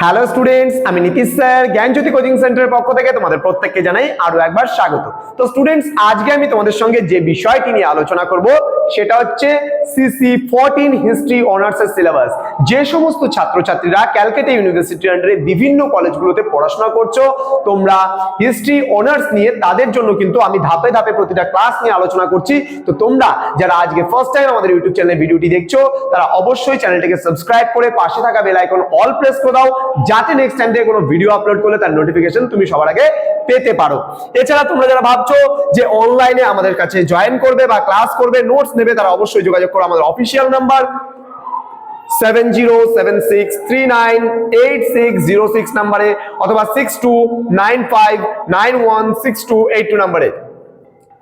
Hello students আমি Nitish sir, জ্ঞানজ্যোতি coaching সেন্টারের পক্ষ থেকে তোমাদের প্রত্যেককে জানাই আরও একবার স্বাগত। তো স্টুডেন্টস আজকে আমি তোমাদের সঙ্গে যে বিষয়টি নিয়ে আলোচনা করব, সেটা হচ্ছে সিসি ফোরটিন হিস্ট্রি অনার্সের সিলেবাস যে সমস্ত ছাত্রছাত্রীরা ক্যালকাটা ইউনিভার্সিটির আন্ডারে বিভিন্ন কলেজগুলোতে পড়াশোনা করছ, তোমরা হিস্ট্রি অনার্স নিয়ে তাদের জন্য কিন্তু আমি ধাপে ধাপে প্রতিটা ক্লাস নিয়ে আলোচনা করছি। তো তোমরা যারা আজকে ফার্স্ট টাইম আমাদের ইউটিউব চ্যানেলে ভিডিওটি দেখছ, তারা অবশ্যই চ্যানেলটিকে সাবস্ক্রাইব করে পাশে থাকা বেল আইকন অল প্রেস করে দাও। যাতে নেক্সট টাইম থেকে কোনো ভিডিও আপলোড করলে তার নোটিফিকেশন তুমি সবার আগে পেতে পারো। এছাড়া তোমরা যারা ভাবছ যে অনলাইনে আমাদের কাছে জয়েন করবে বা ক্লাস করবে নোটস নেবে, তারা অবশ্যই যোগাযোগ করো আমাদের official number seven zero seven six three nine eight six zero six নাম্বারে অথবা six two nine five nine one six two eight two নাম্বারে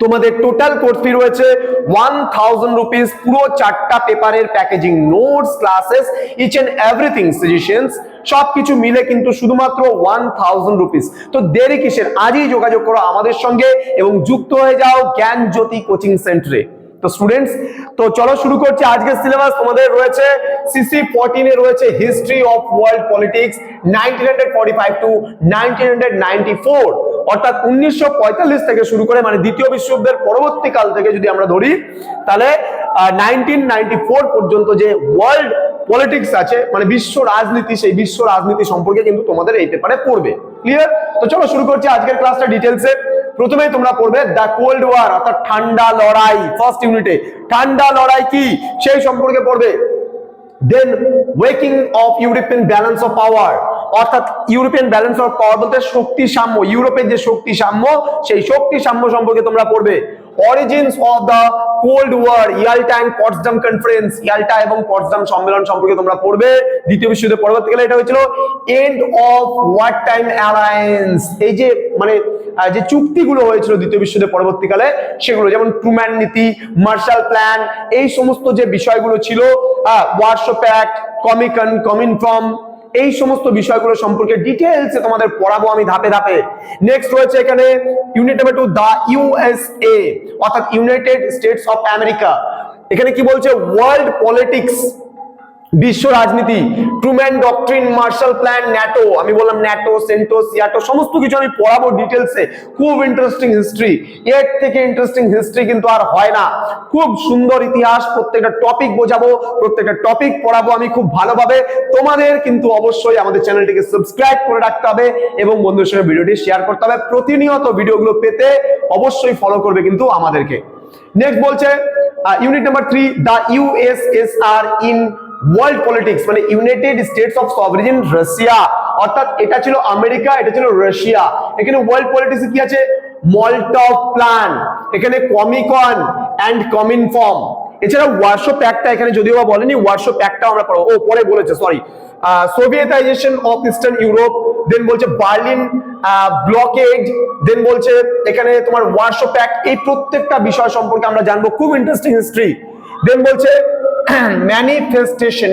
তোমাদের টোটাল কোর্স ফি রয়েছে ওয়ান থাউজেন্ড রুপিস পুরো চারটা পেপারের packaging notes classes each and everything suggestions সবকিছু মিলে কিন্তু শুধুমাত্র ওয়ান থাউজেন্ড রুপিস তো দেরি কিসের? আজই যোগাযোগ করো আমাদের সঙ্গে এবং যুক্ত হয়ে যাও জ্ঞান জ্যোতি কোচিং সেন্টারে। তো স্টুডেন্টস তো চলো শুরু করছি আজকের সিলেবাস তোমাদের রয়েছে সিসি ফোরটিনে রয়েছে history of world politics nineteen hundred forty five to nineteen hundred ninety four অর্থাৎ উনিশশো পঁয়তাল্লিশ থেকে শুরু করে মানে দ্বিতীয় বিশ্বযুদ্ধের পরবর্তীকাল থেকে যদি আমরা ধরি, তাহলে নাইনটিন পর্যন্ত যে ওয়ার্ল্ড পলিটিক্স আছে মানে বিশ্ব রাজনীতি, সেই বিশ্ব রাজনীতি সম্পর্কে কিন্তু তোমাদের এই পেপারে পড়বে। ক্লিয়ার তো চলো শুরু করছি আজকের ক্লাসটা ডিটেলসে প্রথমেই তোমরা পড়বে দ্য কোল্ড ওয়ার অর্থাৎ ঠান্ডা লড়াই ফার্স্ট ইউনিটে ঠান্ডা লড়াই কি? সেই সম্পর্কে পড়বে। Then waking of European balance of power অর্থাৎ ইউরোপিয়ান ব্যালেন্স অফ পাওয়ার বলতে শক্তি সাম্য ইউরোপের যে শক্তি সাম্য সেই শক্তি সাম্য সম্পর্কে তোমরা পড়বে। Origins of the cold war Yalta and Potsdam conference Yalta এবং পটসডাম সম্মেলন সম্পর্কে তোমরা পড়বে। দ্বিতীয় বিশ্বযুদ্ধের পরবর্তীকালে এটা হয়েছিল end of war time alliance এই যে মানে যে চুক্তিগুলো হয়েছিল দ্বিতীয় বিশ্বযুদ্ধের পরবর্তীকালে, সেগুলো যেমন ট্রুম্যান নীতি মার্শাল প্ল্যান এই সমস্ত যে বিষয়গুলো ছিল ওয়ার্শো প্যাক্ট কমিকন কমিনফর্ম এই সমস্ত বিষয়গুলো সম্পর্কে ডিটেলসে তোমাদের পড়াবো আমি ধাপে ধাপে। নেক্সট রয়েছে এখানে unit number two the USA অর্থাৎ ইউনাইটেড স্টেটস অফ আমেরিকা এখানে কি বলছে? ওয়ার্ল্ড পলিটিক্স বিশ্ব রাজনীতি Truman doctrine Marshall plan NATO আমি বললাম ন্যাটো সেন্টো সিয়াটো সমস্ত কিছু আমি পড়াবো ডিটেলসে খুব ইন্টারেস্টিং হিস্ট্রি এর থেকে ইন্টারেস্টিং হিস্ট্রি কিন্তু আর হয় না। খুব সুন্দর ইতিহাস, প্রত্যেকটা টপিক বোঝাবো, প্রত্যেকটা টপিক পড়াবো আমি খুব ভালোভাবে। তোমাদের কিন্তু অবশ্যই আমাদের চ্যানেলটিকে সাবস্ক্রাইব করে রাখতে হবে এবং বন্ধুদের সঙ্গে ভিডিওটি শেয়ার করতে হবে। প্রতিনিয়ত ভিডিওগুলো পেতে অবশ্যই ফলো করবে কিন্তু আমাদেরকে। নেক্সট বলছে unit number three the USSR in world politics মানে United States of sovereign Russia অর্থাৎ এটা ছিল আমেরিকা, এটা ছিল রাশিয়া। এখানে ওয়ার্ল্ড পলিটিক্স কি আছে? মল্টভ প্ল্যান এখানে কমিকন অ্যান্ড কমিনফর্ম এছাড়া ওয়ার্শো প্যাকটা এখানে যদিও বা বলেনি ওয়ার্শো প্যাকটা আমরা পড়ব। ও, পরে বলেছে sorry Sovietization of eastern Europe then বলছে বার্লিন ব্লকেড দেন বলছে এখানে তোমার ওয়ার্শো প্যাক এই প্রত্যেকটা বিষয় সম্পর্কে আমরা জানব। খুব ইন্টারেস্টিং হিস্ট্রি দেন বলছে manifestation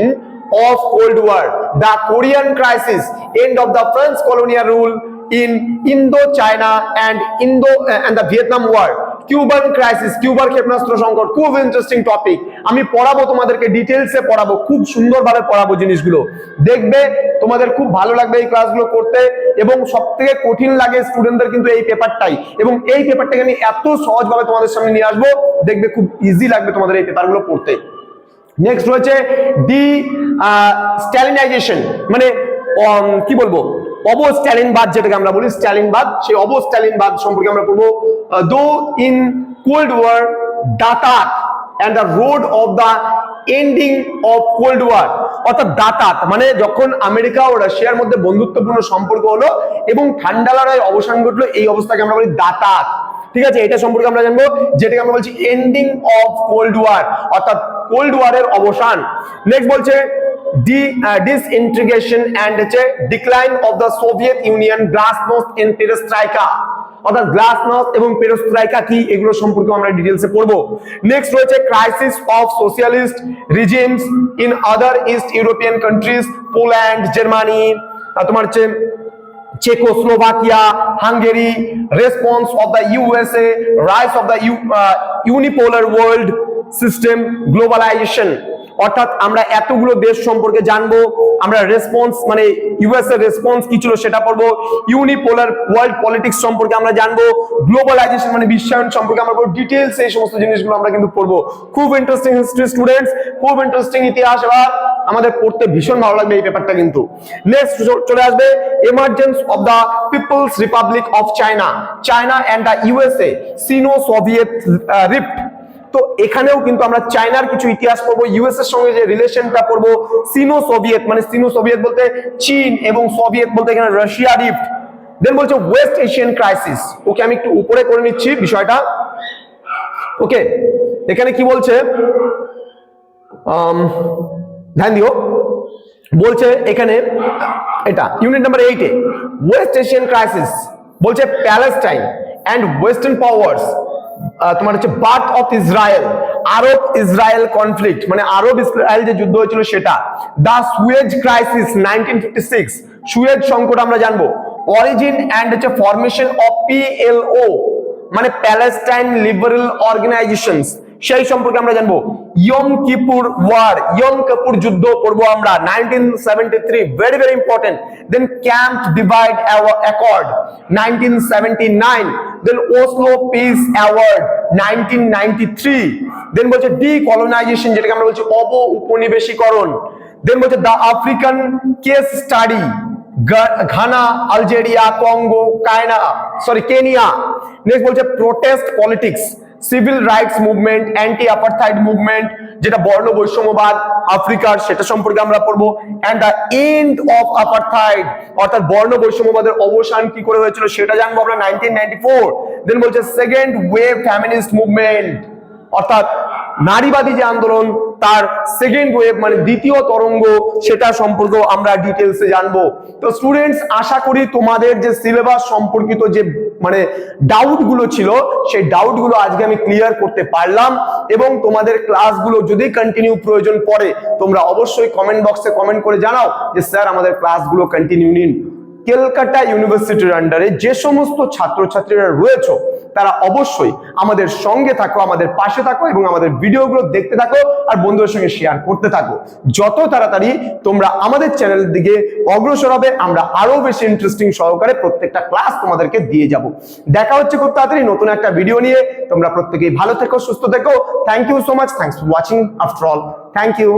of Cold War, the Korean crisis, end of the French colonial rule in Indochina and Indo uh, and the Vietnam War. Cuban crisis কিউবার ক্ষেপণাস্ত্র সংকট খুব ইন্টারেস্টিং টপিক আমি পড়াবো তোমাদেরকে ডিটেলসে পড়াবো খুব সুন্দরভাবে পড়াবো জিনিসগুলো। দেখবে তোমাদের খুব ভালো লাগবে এই ক্লাসগুলো করতে এবং সব থেকে কঠিন লাগে স্টুডেন্টদের কিন্তু এই পেপারটাই এবং এই পেপারটাকে আমি এত সহজভাবে তোমাদের সামনে নিয়ে আসব দেখবে খুব ইজি লাগবে তোমাদের এই পেপারগুলো পড়তে। নেক্সট রয়েছে ডি স্ট্যালিনাইজেশন মানে কি বলব? অবস্ট্যালিনবাদ যেটাকে আমরা বলি স্ট্যালিনবাদ সেই অবস্ট্যালিনবাদ সম্পর্কে আমরা পড়ব though in cold war দাতাত and the road of the ending of cold war অর্থাৎ দাতাত মানে যখন আমেরিকা ও রাশিয়ার মধ্যে বন্ধুত্বপূর্ণ সম্পর্ক হলো এবং ঠান্ডা লড়াই অবসান ঘটলো, এই অবস্থাকে আমরা বলি দাতাত। ঠিক আছে? এটা সম্পর্কে আমরা জানব, যেটাকে আমরা বলছি এন্ডিং অফ কোল্ড ওয়ার অর্থাৎ কোল্ড ওয়ারের অবসান। নেক্সট বলছে ডিসইন্টিগ্রেশন এন্ড হচ্ছে decline of the Soviet Union glasnost and perestroika অর্থাৎ গ্লাসনোস্ট এবং পেরেস্ট্রাইকা কি? এগুলো সম্পর্কে আমরা ডিটেলসে পড়ব। নেক্সট রয়েছে crisis of socialist regimes in other east European countries Poland Germany তোমার হচ্ছে Czechoslovakia Hungary response of the USA rise of the unipolar world system globalization অর্থাৎ আমরা এতগুলো দেশ সম্পর্কে জানব আমরা রেসপন্স মানে ইউএস এর রেসপন্স কি ছিল সেটা পড়ব। ইউনিপোলার ওয়ার্ল্ড পলিটিক্স সম্পর্কে আমরা জানব। গ্লোবালাইজেশন মানে বিশ্বায়ন সম্পর্কে আমরা পড়ব। ডিটেলস এই সমস্ত জিনিসগুলো আমরা কিন্তু পড়ব। খুব ইন্টারেস্টিং হিস্ট্রি স্টুডেন্টস খুব ইন্টারেস্টিং ইতিহাস। এবার আমাদের পড়তে ভীষণ ভালো লাগবে এই পেপারটা কিন্তু। নেক্সট চলে আসবে emergence of the People's Republic of China China and the USA Sino Soviet rift তো এখানেও কিন্তু আমরা চায়নার কিছু ইতিহাস পড়ব ইউএস এর সঙ্গে যে রিলেশনটা পড়ব সিনো সোভিয়েত মানে সিনো সোভিয়েত বলতে চীন এবং সোভিয়েত বলতে এখানে রাশিয়া রিফ্ট দেন বলছে ওয়েস্ট এশিয়ান ক্রাইসিস ওকে আমি একটু উপরে করে নিচ্ছি বিষয়টা। ওকে এখানে কি বলছে? আম, ধ্যান দিও। বলছে এখানে এটা ইউনিট নাম্বার এইটে ওয়েস্ট এশিয়ান ক্রাইসিস বলছে প্যালেস্টাইন অ্যান্ড ওয়েস্টার্ন পাওয়ার্স তোমার হচ্ছে birth of Israel, Arab Israel conflict মানে আরব ইসরায়েল যে যুদ্ধ হয়েছিল সেটা। The Suez crisis nineteen fifty six Suez সংকট আমরা জানব। অরিজিন অ্যান্ড হচ্ছে ফরমেশন অফ পিএলও মানে প্যালেস্টাইন লিবারেল অর্গানাইজেশনস সেই সম্পর্কে আমরা জানব। ইয়ম কিপুর ওয়ার ইয়ম কিপুর যুদ্ধ পড়ব আমরা 1973 very very important then camp David accord 1979 then Oslo peace award 1993 then বলছে ডিকলোনাইজেশন যেটাকে আমরা বলছি অব উপনিবেশীকরণ দেন বলছে the African case study Ghana, Algeria, Congo কায়না sorry Kenya. Next বলছে protest politics civil rights movement anti apartheid movement, যেটা বর্ণ বৈষম্যবাদ, আফ্রিকার, সেটা সম্পর্কে আমরা পড়ব and the end of apartheid অর্থাৎ বর্ণ বৈষম্যবাদের অবসান কি করে হয়েছিল সেটা জানব আমরা নাইনটিন নাইনটি ফোর দেন বলছে সেকেন্ড ওয়েভ ফ্যামিনিস্ট মুভমেন্ট অর্থাৎ নারীবাদী যে আন্দোলন, তার সেকেন্ড ওয়েভ মানে দ্বিতীয় তরঙ্গ, সেটা সম্পর্কেও আমরা ডিটেলসে জানব। তো স্টুডেন্টস আশা করি তোমাদের যে সিলেবাস সম্পর্কিত যে মানে ডাউটগুলো ছিল, সেই ডাউটগুলো আজকে আমি ক্লিয়ার করতে পারলাম এবং তোমাদের ক্লাসগুলো যদি কন্টিনিউ প্রয়োজন পড়ে, তোমরা অবশ্যই কমেন্ট বক্সে কমেন্ট করে জানাও যে, স্যার, আমাদের ক্লাসগুলো কন্টিনিউ নিন। কলকাতা ইউনিভার্সিটির আন্ডারে যে সমস্ত ছাত্রছাত্রীরা রয়েছে, তারা অবশ্যই আমাদের সঙ্গে থাকো, আমাদের পাশে থাকো এবং আমাদের ভিডিওগুলো দেখতে থাকো আর বন্ধুদের সঙ্গে শেয়ার করতে থাকো। যত তাড়াতাড়ি তোমরা আমাদের চ্যানেলের দিকে অগ্রসর হবে, আমরা আরও বেশি ইন্টারেস্টিং সহকারে প্রত্যেকটা ক্লাস তোমাদেরকে দিয়ে যাব। দেখা হচ্ছে খুব তাড়াতাড়ি নতুন একটা ভিডিও নিয়ে। তোমরা প্রত্যেকেই ভালো থেকো, সুস্থ থেকো। Thank you so much thanks for watching after all thank you